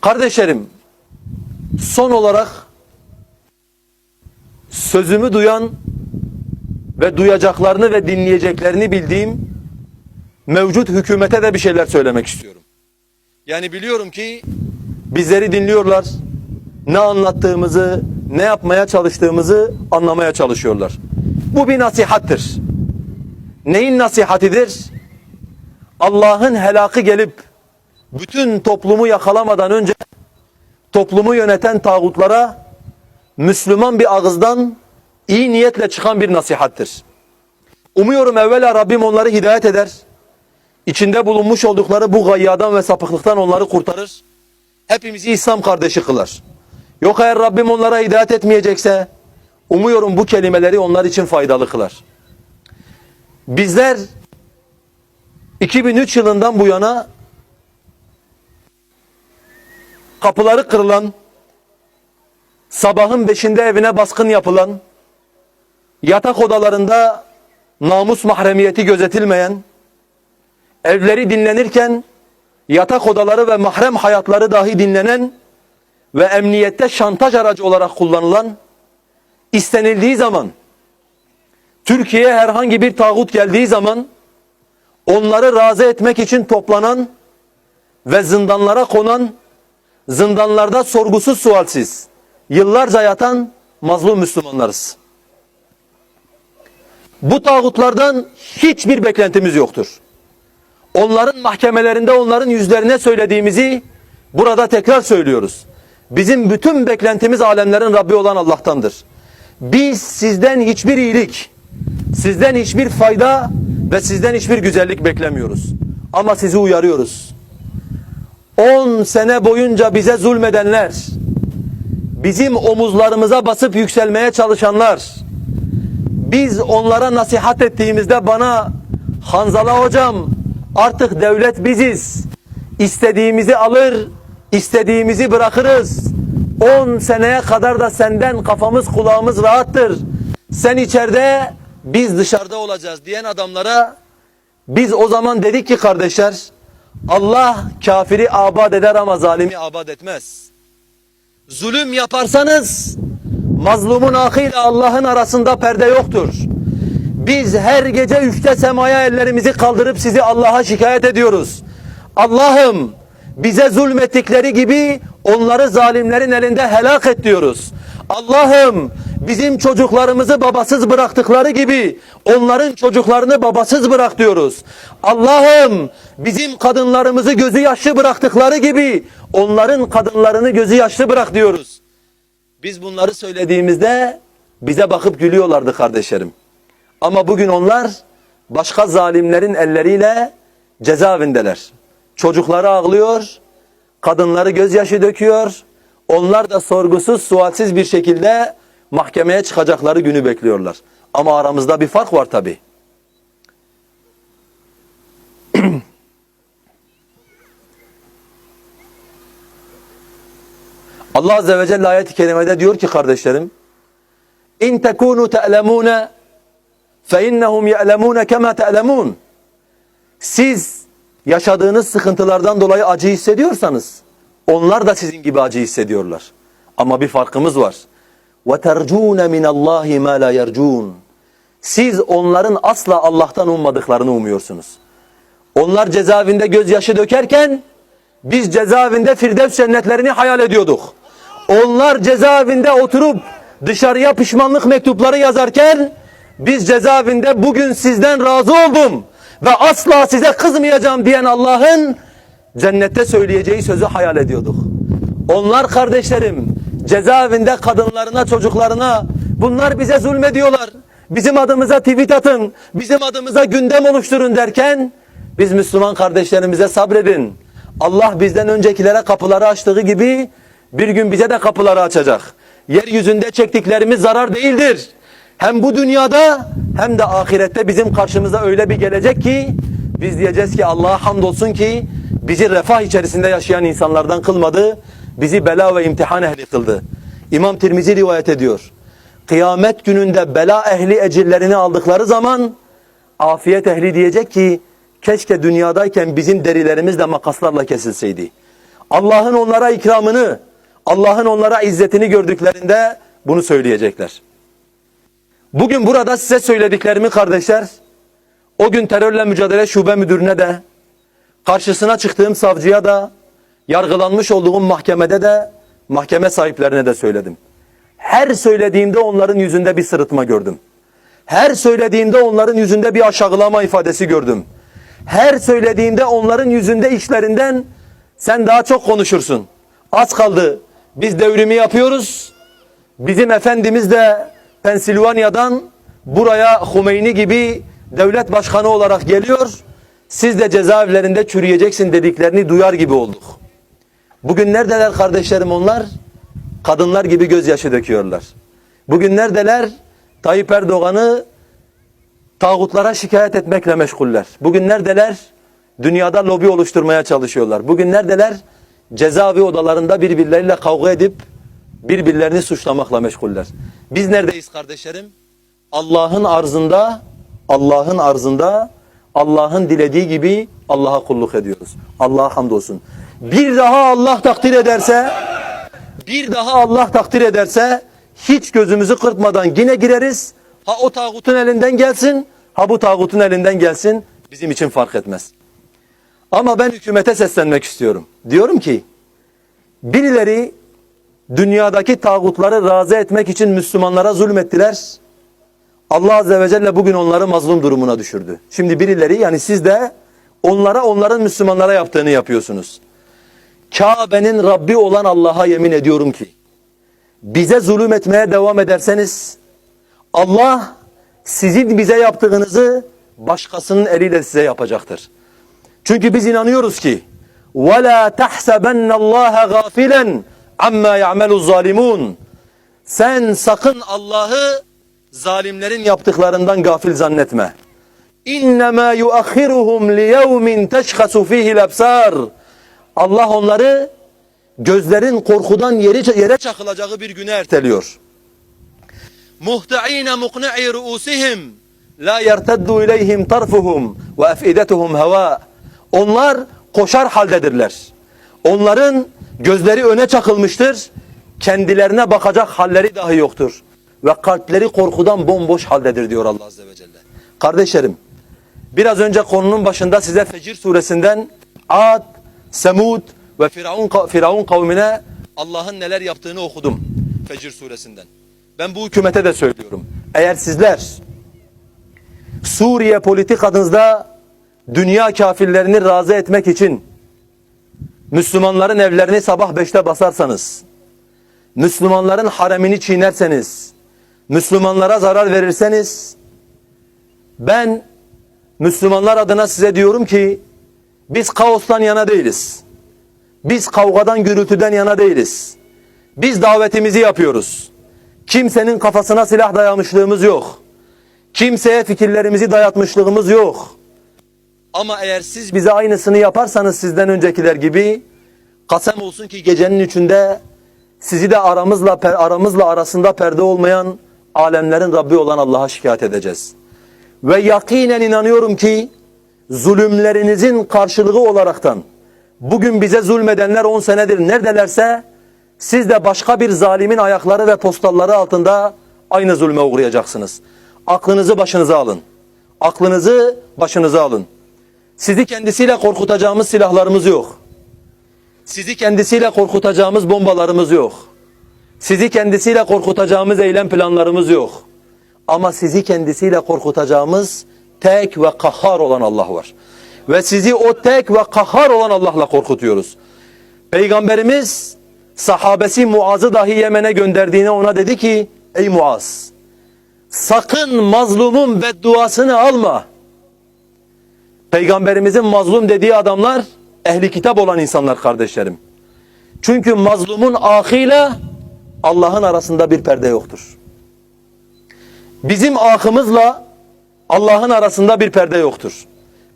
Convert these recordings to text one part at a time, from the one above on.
Kardeşlerim, son olarak sözümü duyan ve duyacaklarını ve dinleyeceklerini bildiğim mevcut hükümete de bir şeyler söylemek istiyorum. Yani biliyorum ki bizleri dinliyorlar. Ne anlattığımızı, ne yapmaya çalıştığımızı anlamaya çalışıyorlar. Bu bir nasihattir. Neyin nasihatidir? Allah'ın helakı gelip bütün toplumu yakalamadan önce toplumu yöneten tağutlara Müslüman bir ağızdan iyi niyetle çıkan bir nasihattir. Umuyorum evvela Rabbim onları hidayet eder. İçinde bulunmuş oldukları bu gayyadan ve sapıklıktan onları kurtarır. Hepimizi İslam kardeşi kılar. Yok eğer Rabbim onlara hidayet etmeyecekse umuyorum bu kelimeleri onlar için faydalı kılar. Bizler 2003 yılından bu yana kapıları kırılan, sabahın beşinde evine baskın yapılan, yatak odalarında namus mahremiyeti gözetilmeyen, evleri dinlenirken yatak odaları ve mahrem hayatları dahi dinlenen ve emniyette şantaj aracı olarak kullanılan, istenildiği zaman, Türkiye'ye herhangi bir tağut geldiği zaman, onları razı etmek için toplanan ve zindanlara konan, zindanlarda sorgusuz sualsiz, yıllarca yatan mazlum Müslümanlarız. Bu tağutlardan hiçbir beklentimiz yoktur. Onların mahkemelerinde onların yüzlerine söylediğimizi burada tekrar söylüyoruz. Bizim bütün beklentimiz alemlerin Rabbi olan Allah'tandır. Biz sizden hiçbir iyilik, sizden hiçbir fayda ve sizden hiçbir güzellik beklemiyoruz. Ama sizi uyarıyoruz. 10 sene boyunca bize zulmedenler, bizim omuzlarımıza basıp yükselmeye çalışanlar, biz onlara nasihat ettiğimizde bana Hanzala hocam artık devlet biziz. İstediğimizi alır, istediğimizi bırakırız. 10 seneye kadar da senden kafamız kulağımız rahattır. Sen içeride biz dışarıda olacağız diyen adamlara biz o zaman dedik ki kardeşler Allah kafiri abad eder ama zalimi abad etmez. Zulüm yaparsanız mazlumun akıyla Allah'ın arasında perde yoktur. Biz her gece üçte semaya ellerimizi kaldırıp sizi Allah'a şikayet ediyoruz. Allah'ım bize zulmettikleri gibi onları zalimlerin elinde helak et diyoruz. Allah'ım bizim çocuklarımızı babasız bıraktıkları gibi onların çocuklarını babasız bırak diyoruz. Allah'ım bizim kadınlarımızı gözü yaşlı bıraktıkları gibi onların kadınlarını gözü yaşlı bırak diyoruz. Biz bunları söylediğimizde bize bakıp gülüyorlardı kardeşlerim. Ama bugün onlar başka zalimlerin elleriyle cezaevindeler. Çocukları ağlıyor, kadınları gözyaşı döküyor. Onlar da sorgusuz, sualsiz bir şekilde mahkemeye çıkacakları günü bekliyorlar. Ama aramızda bir fark var tabi. Allah Azze ve Celle ayet-i kerimede diyor ki kardeşlerim tekunu te'lemune fe innehum ye'lemune kema te'lemun Siz yaşadığınız sıkıntılardan dolayı acı hissediyorsanız onlar da sizin gibi acı hissediyorlar. Ama bir farkımız var. Ve tercune minallahi ma la yercun. Siz onların asla Allah'tan ummadıklarını umuyorsunuz. Onlar cezaevinde gözyaşı dökerken biz cezaevinde Firdevs cennetlerini hayal ediyorduk. Onlar cezaevinde oturup dışarıya pişmanlık mektupları yazarken biz cezaevinde bugün sizden razı oldum ve asla size kızmayacağım diyen Allah'ın cennette söyleyeceği sözü hayal ediyorduk. Onlar kardeşlerim cezaevinde kadınlarına çocuklarına bunlar bize zulmediyorlar. Bizim adımıza tweet atın, bizim adımıza gündem oluşturun derken biz Müslüman kardeşlerimize sabredin. Allah bizden öncekilere kapıları açtığı gibi bir gün bize de kapıları açacak. Yeryüzünde çektiklerimiz zarar değildir. Hem bu dünyada hem de ahirette bizim karşımıza öyle bir gelecek ki biz diyeceğiz ki Allah'a hamdolsun ki bizi refah içerisinde yaşayan insanlardan kılmadı. Bizi bela ve imtihan ehli kıldı. İmam Tirmizi rivayet ediyor. Kıyamet gününde bela ehli ecirlerini aldıkları zaman afiyet ehli diyecek ki keşke dünyadayken bizim derilerimiz de makaslarla kesilseydi. Allah'ın onlara ikramını, Allah'ın onlara izzetini gördüklerinde bunu söyleyecekler. Bugün burada size söylediklerimi kardeşler, o gün terörle mücadele şube müdürüne de, karşısına çıktığım savcıya da, yargılanmış olduğum mahkemede de, mahkeme sahiplerine de söyledim. Her söylediğimde onların yüzünde bir sırıtma gördüm. Her söylediğimde onların yüzünde bir aşağılama ifadesi gördüm. Her söylediğimde onların yüzünde işlerinden sen daha çok konuşursun. Az kaldı. Biz devrimi yapıyoruz. Bizim Efendimiz de Pensilvanya'dan buraya Humeyni gibi devlet başkanı olarak geliyor. Siz de cezaevlerinde çürüyeceksin dediklerini duyar gibi olduk. Bugün neredeler kardeşlerim onlar? Kadınlar gibi gözyaşı döküyorlar. Bugün neredeler? Tayyip Erdoğan'ı tağutlara şikayet etmekle meşguller. Bugün neredeler? Dünyada lobi oluşturmaya çalışıyorlar. Bugün neredeler? Cezaevi odalarında birbirleriyle kavga edip birbirlerini suçlamakla meşguller. Biz neredeyiz kardeşlerim? Allah'ın arzında, Allah'ın arzında, Allah'ın dilediği gibi Allah'a kulluk ediyoruz. Allah'a hamdolsun. Bir daha Allah takdir ederse, bir daha Allah takdir ederse hiç gözümüzü kırpmadan yine gireriz. Ha o tağutun elinden gelsin, ha bu tağutun elinden gelsin. Bizim için fark etmez. Ama ben hükümete seslenmek istiyorum. Diyorum ki birileri dünyadaki tağutları razı etmek için Müslümanlara zulmettiler. Allah Azze ve Celle bugün onları mazlum durumuna düşürdü. Şimdi birileri yani siz de onlara onların Müslümanlara yaptığını yapıyorsunuz. Kabe'nin Rabbi olan Allah'a yemin ediyorum ki bize zulüm etmeye devam ederseniz Allah sizin bize yaptığınızı başkasının eliyle size yapacaktır. Çünkü biz inanıyoruz ki وَلَا تَحْسَبَنَّ اللّٰهَ غَافِلًا عَمَّا يَعْمَلُ الظَّالِمُونَ Sen sakın Allah'ı zalimlerin yaptıklarından gafil zannetme. İnnemâ yuakhiruhum liyevmin teşhasu fihil absar. Allah onları gözlerin korkudan yere, yere çakılacağı bir güne erteliyor. Muhta'ine mukni'i ru'usihim la yerteddu ileyhim tarfuhum ve efidetuhum hava. Onlar koşar haldedirler. Onların gözleri öne çakılmıştır. Kendilerine bakacak halleri dahi yoktur. Ve kalpleri korkudan bomboş haldedir diyor Allah Azze ve Celle. Kardeşlerim biraz önce konunun başında size Fecir suresinden Ad, Semud ve Firavun, Firavun kavmine Allah'ın neler yaptığını okudum Fecir suresinden. Ben bu hükümete de söylüyorum. Eğer sizler Suriye politikadınızda dünya kafirlerini razı etmek için Müslümanların evlerini sabah beşte basarsanız, Müslümanların haremini çiğnerseniz, Müslümanlara zarar verirseniz, ben Müslümanlar adına size diyorum ki, biz kaostan yana değiliz. Biz kavgadan gürültüden yana değiliz. Biz davetimizi yapıyoruz. Kimsenin kafasına silah dayamışlığımız yok. Kimseye fikirlerimizi dayatmışlığımız yok. Ama eğer siz bize aynısını yaparsanız sizden öncekiler gibi kasem olsun ki gecenin üçünde sizi de aramızla aramızla arasında perde olmayan alemlerin Rabbi olan Allah'a şikayet edeceğiz. Ve yakinen inanıyorum ki zulümlerinizin karşılığı olaraktan bugün bize zulmedenler 10 senedir neredelerse siz de başka bir zalimin ayakları ve postalları altında aynı zulme uğrayacaksınız. Aklınızı başınıza alın. Aklınızı başınıza alın. Sizi kendisiyle korkutacağımız silahlarımız yok. Sizi kendisiyle korkutacağımız bombalarımız yok. Sizi kendisiyle korkutacağımız eylem planlarımız yok. Ama sizi kendisiyle korkutacağımız tek ve kahhar olan Allah var. Ve sizi o tek ve kahhar olan Allah'la korkutuyoruz. Peygamberimiz sahabesi Muaz'ı dahi Yemen'e gönderdiğine ona dedi ki ey Muaz sakın mazlumun bedduasını alma. Peygamberimizin mazlum dediği adamlar ehli kitap olan insanlar kardeşlerim. Çünkü mazlumun ahıyla Allah'ın arasında bir perde yoktur. Bizim ahımızla Allah'ın arasında bir perde yoktur.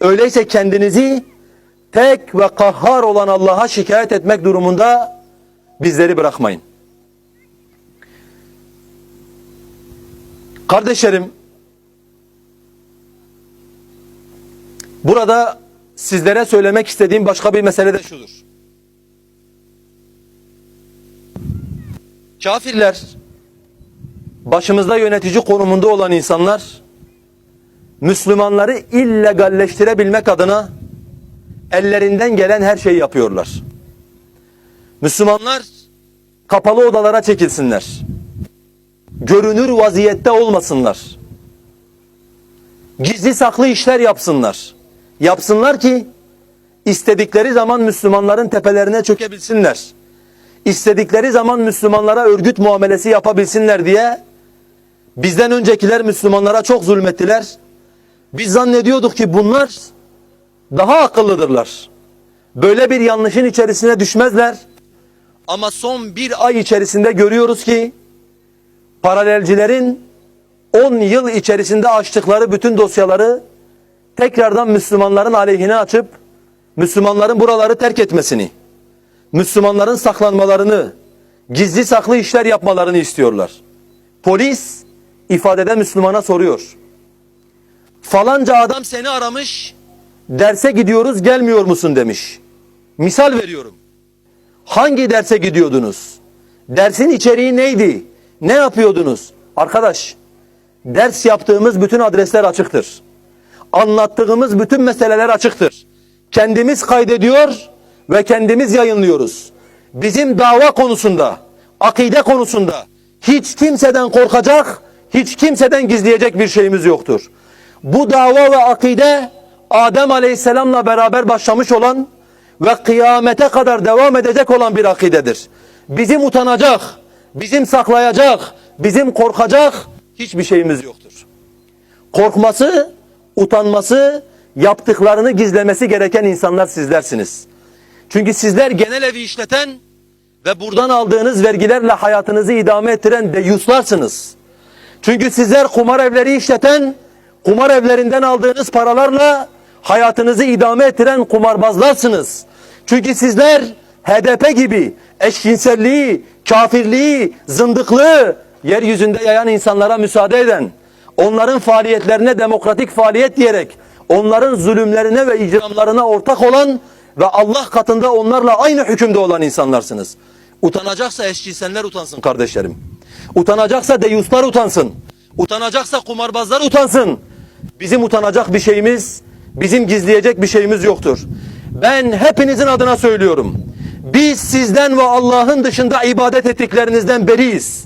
Öyleyse kendinizi tek ve kahhar olan Allah'a şikayet etmek durumunda bizleri bırakmayın. Kardeşlerim, burada sizlere söylemek istediğim başka bir mesele de şudur. Kafirler başımızda yönetici konumunda olan insanlar, Müslümanları illegalleştirebilmek adına ellerinden gelen her şeyi yapıyorlar. Müslümanlar kapalı odalara çekilsinler. Görünür vaziyette olmasınlar. Gizli saklı işler yapsınlar. Yapsınlar ki istedikleri zaman Müslümanların tepelerine çökebilsinler. İstedikleri zaman Müslümanlara örgüt muamelesi yapabilsinler diye bizden öncekiler Müslümanlara çok zulmettiler. Biz zannediyorduk ki bunlar daha akıllıdırlar. Böyle bir yanlışın içerisine düşmezler. Ama son bir ay içerisinde görüyoruz ki paralelcilerin 10 yıl içerisinde açtıkları bütün dosyaları tekrardan Müslümanların aleyhine açıp Müslümanların buraları terk etmesini, Müslümanların saklanmalarını, gizli saklı işler yapmalarını istiyorlar. Polis ifadede Müslümana soruyor. Falanca adam seni aramış, derse gidiyoruz gelmiyor musun demiş. Misal veriyorum. Hangi derse gidiyordunuz? Dersin içeriği neydi? Ne yapıyordunuz? Arkadaş, ders yaptığımız bütün adresler açıktır. Anlattığımız bütün meseleler açıktır. Kendimiz kaydediyor ve kendimiz yayınlıyoruz. Bizim dava konusunda, akide konusunda hiç kimseden korkacak, hiç kimseden gizleyecek bir şeyimiz yoktur. Bu dava ve akide Adem Aleyhisselam'la beraber başlamış olan ve kıyamete kadar devam edecek olan bir akidedir. Bizim utanacak, bizim saklayacak, bizim korkacak hiçbir şeyimiz yoktur. Korkması, utanması, yaptıklarını gizlemesi gereken insanlar sizlersiniz. Çünkü sizler genel evi işleten ve buradan aldığınız vergilerle hayatınızı idame ettiren deyyuslarsınız. Çünkü sizler kumar evleri işleten, kumar evlerinden aldığınız paralarla hayatınızı idame ettiren kumarbazlarsınız. Çünkü sizler HDP gibi eşcinselliği, kafirliği, zındıklığı yeryüzünde yayan insanlara müsaade eden, onların faaliyetlerine demokratik faaliyet diyerek, onların zulümlerine ve icramlarına ortak olan ve Allah katında onlarla aynı hükümde olan insanlarsınız. Utanacaksa eşcinseller utansın kardeşlerim. Utanacaksa deyuslar utansın. Utanacaksa kumarbazlar utansın. Bizim utanacak bir şeyimiz, bizim gizleyecek bir şeyimiz yoktur. Ben hepinizin adına söylüyorum. Biz sizden ve Allah'ın dışında ibadet ettiklerinizden beriyiz.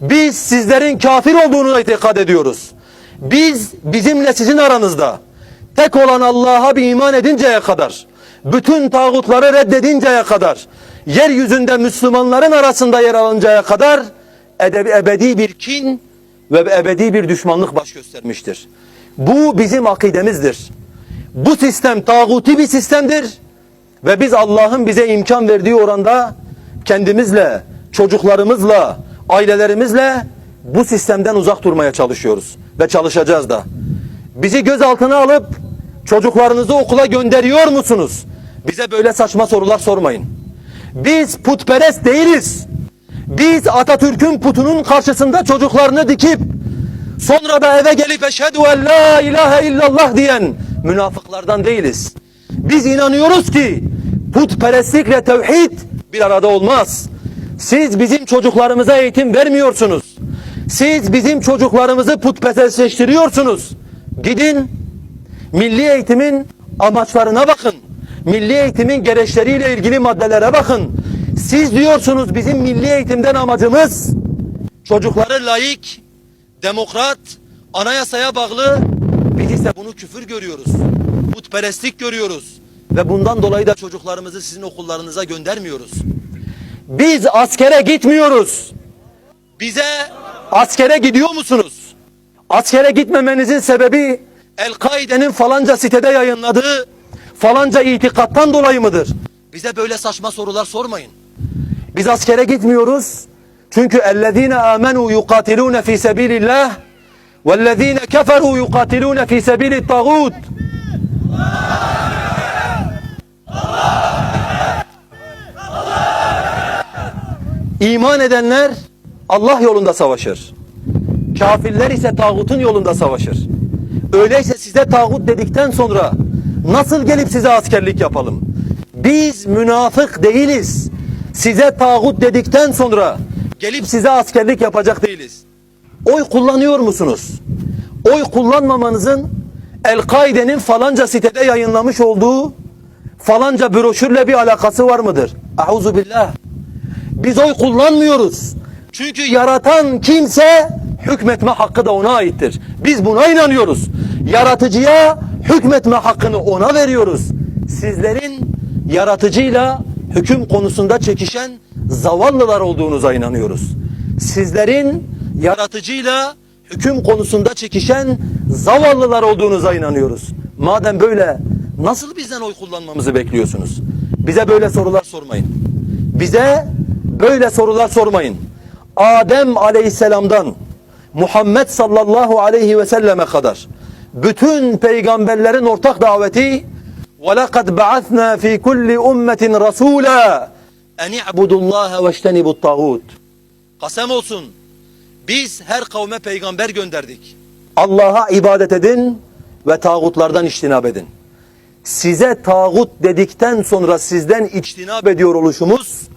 Biz sizlerin kafir olduğunu itikad ediyoruz. Biz bizimle sizin aranızda tek olan Allah'a bir iman edinceye kadar, bütün tağutları reddedinceye kadar, yeryüzünde Müslümanların arasında yer alıncaya kadar edebi, ebedi bir kin ve ebedi bir düşmanlık baş göstermiştir. Bu bizim akidemizdir. Bu sistem tağuti bir sistemdir ve biz Allah'ın bize imkan verdiği oranda kendimizle, çocuklarımızla, ailelerimizle bu sistemden uzak durmaya çalışıyoruz ve çalışacağız da. Bizi gözaltına alıp çocuklarınızı okula gönderiyor musunuz? Bize böyle saçma sorular sormayın. Biz putperest değiliz. Biz Atatürk'ün putunun karşısında çocuklarını dikip sonra da eve gelip eşhedü en la ilahe illallah diyen münafıklardan değiliz. Biz inanıyoruz ki putperestlikle tevhid bir arada olmaz. Siz bizim çocuklarımıza eğitim vermiyorsunuz. Siz bizim çocuklarımızı putperestleştiriyorsunuz. Gidin milli eğitimin amaçlarına bakın. Milli eğitimin gereçleriyle ilgili maddelere bakın. Siz diyorsunuz bizim milli eğitimden amacımız çocukları layık, demokrat, anayasaya bağlı. Biz ise bunu küfür görüyoruz. Putperestlik görüyoruz. Ve bundan dolayı da çocuklarımızı sizin okullarınıza göndermiyoruz. Biz askere gitmiyoruz. Bize askere gidiyor musunuz? Askere gitmemenizin sebebi El-Kaide'nin falanca sitede yayınladığı falanca itikattan dolayı mıdır? Bize böyle saçma sorular sormayın. Biz askere gitmiyoruz. Çünkü ellezine amenu yukatilune fi sebilillah vellezine keferu yukatilune fi sebilit tağut. İman edenler Allah yolunda savaşır. Kafirler ise tağutun yolunda savaşır. Öyleyse size tağut dedikten sonra nasıl gelip size askerlik yapalım? Biz münafık değiliz. Size tağut dedikten sonra Gelip size askerlik yapacak değiliz. Oy kullanıyor musunuz? Oy kullanmamanızın El-Kaide'nin falanca sitede yayınlamış olduğu falanca broşürle bir alakası var mıdır? Auzu billah. Biz oy kullanmıyoruz. Çünkü yaratan kimse hükmetme hakkı da ona aittir. Biz buna inanıyoruz. Yaratıcıya hükmetme hakkını ona veriyoruz. Sizlerin yaratıcıyla hüküm konusunda çekişen zavallılar olduğunuza inanıyoruz. Sizlerin yaratıcıyla hüküm konusunda çekişen zavallılar olduğunuza inanıyoruz. Madem böyle nasıl bizden oy kullanmamızı bekliyorsunuz? Bize böyle sorular sormayın. Bize böyle sorular sormayın. Adem aleyhisselamdan Muhammed sallallahu aleyhi ve selleme kadar bütün peygamberlerin ortak daveti وَلَقَدْ بَعَثْنَا ف۪ي كُلِّ اُمَّةٍ رَسُولًا اَنْ اِعْبُدُوا اللّٰهَ وَاجْتَنِبُوا الطَّاغُوتِ Kasem olsun biz her kavme peygamber gönderdik. Allah'a ibadet edin ve tağutlardan içtinab edin. Size tağut dedikten sonra sizden içtinab ediyor oluşumuz,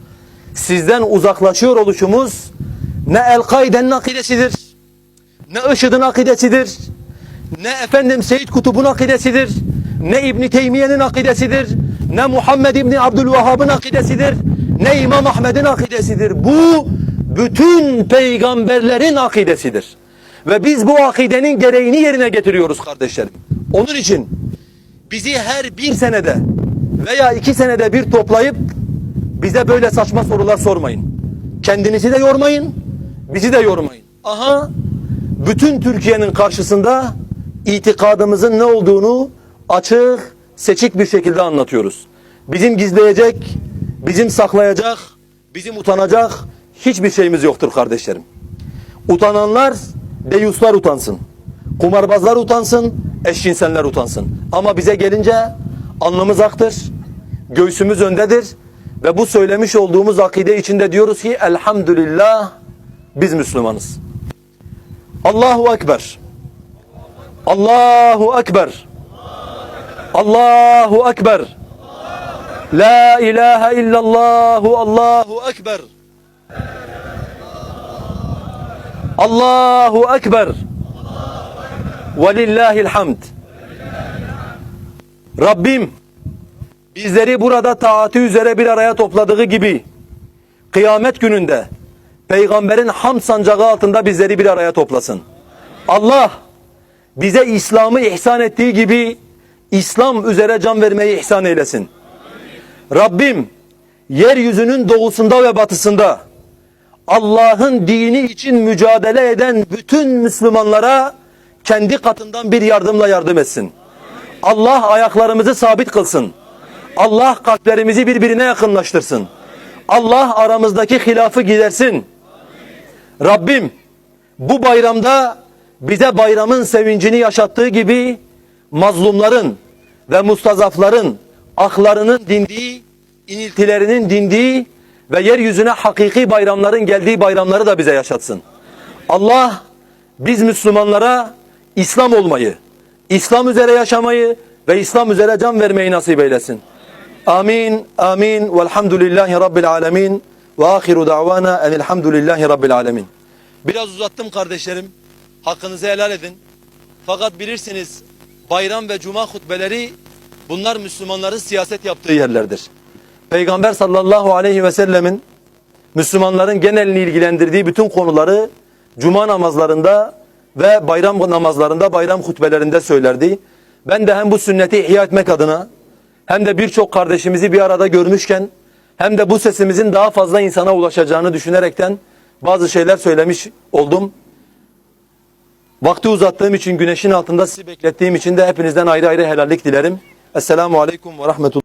sizden uzaklaşıyor oluşumuz ne El-Kaide'nin akidesidir, ne IŞİD'in akidesidir, ne efendim Seyyid Kutub'un akidesidir, ne İbn Teymiye'nin akidesidir, ne Muhammed İbni Abdülvahhab'ın akidesidir, ne İmam Ahmed'in akidesidir. Bu bütün peygamberlerin akidesidir. Ve biz bu akidenin gereğini yerine getiriyoruz kardeşlerim. Onun için bizi her bir senede veya iki senede bir toplayıp bize böyle saçma sorular sormayın. Kendinizi de yormayın, bizi de yormayın. Aha, bütün Türkiye'nin karşısında itikadımızın ne olduğunu açık, seçik bir şekilde anlatıyoruz. Bizim gizleyecek, bizim saklayacak, bizim utanacak hiçbir şeyimiz yoktur kardeşlerim. Utananlar deyuslar utansın. Kumarbazlar utansın, eşcinseller utansın. Ama bize gelince alnımız aktır, göğsümüz öndedir ve bu söylemiş olduğumuz akide içinde diyoruz ki elhamdülillah biz Müslümanız. Allahu Ekber. Allahu Ekber. Allahu Ekber. La ilahe illallahu Allahu Ekber. Allahu Ekber. Velillahil hamd. Rabbim bizleri burada taati üzere bir araya topladığı gibi kıyamet gününde peygamberin ham sancağı altında bizleri bir araya toplasın. Allah bize İslam'ı ihsan ettiği gibi İslam üzere can vermeyi ihsan eylesin. Rabbim yeryüzünün doğusunda ve batısında Allah'ın dini için mücadele eden bütün Müslümanlara kendi katından bir yardımla yardım etsin. Allah ayaklarımızı sabit kılsın. Allah kalplerimizi birbirine yakınlaştırsın. Allah aramızdaki hilafı gidersin. Rabbim bu bayramda bize bayramın sevincini yaşattığı gibi mazlumların ve mustazafların aklarının dindiği, iniltilerinin dindiği ve yeryüzüne hakiki bayramların geldiği bayramları da bize yaşatsın. Allah biz Müslümanlara İslam olmayı, İslam üzere yaşamayı ve İslam üzere can vermeyi nasip eylesin. Amin, amin, velhamdülillahi rabbil alemin ve ahiru da'vana enelhamdülillahi rabbil alemin. Biraz uzattım kardeşlerim. Hakkınızı helal edin. Fakat bilirsiniz bayram ve cuma hutbeleri bunlar Müslümanların siyaset yaptığı yerlerdir. Peygamber sallallahu aleyhi ve sellemin Müslümanların genelini ilgilendirdiği bütün konuları cuma namazlarında ve bayram namazlarında, bayram hutbelerinde söylerdi. Ben de hem bu sünneti ihya etmek adına hem de birçok kardeşimizi bir arada görmüşken hem de bu sesimizin daha fazla insana ulaşacağını düşünerekten bazı şeyler söylemiş oldum. Vakti uzattığım için güneşin altında sizi beklettiğim için de hepinizden ayrı ayrı helallik dilerim. Esselamu Aleyküm ve Rahmetullah.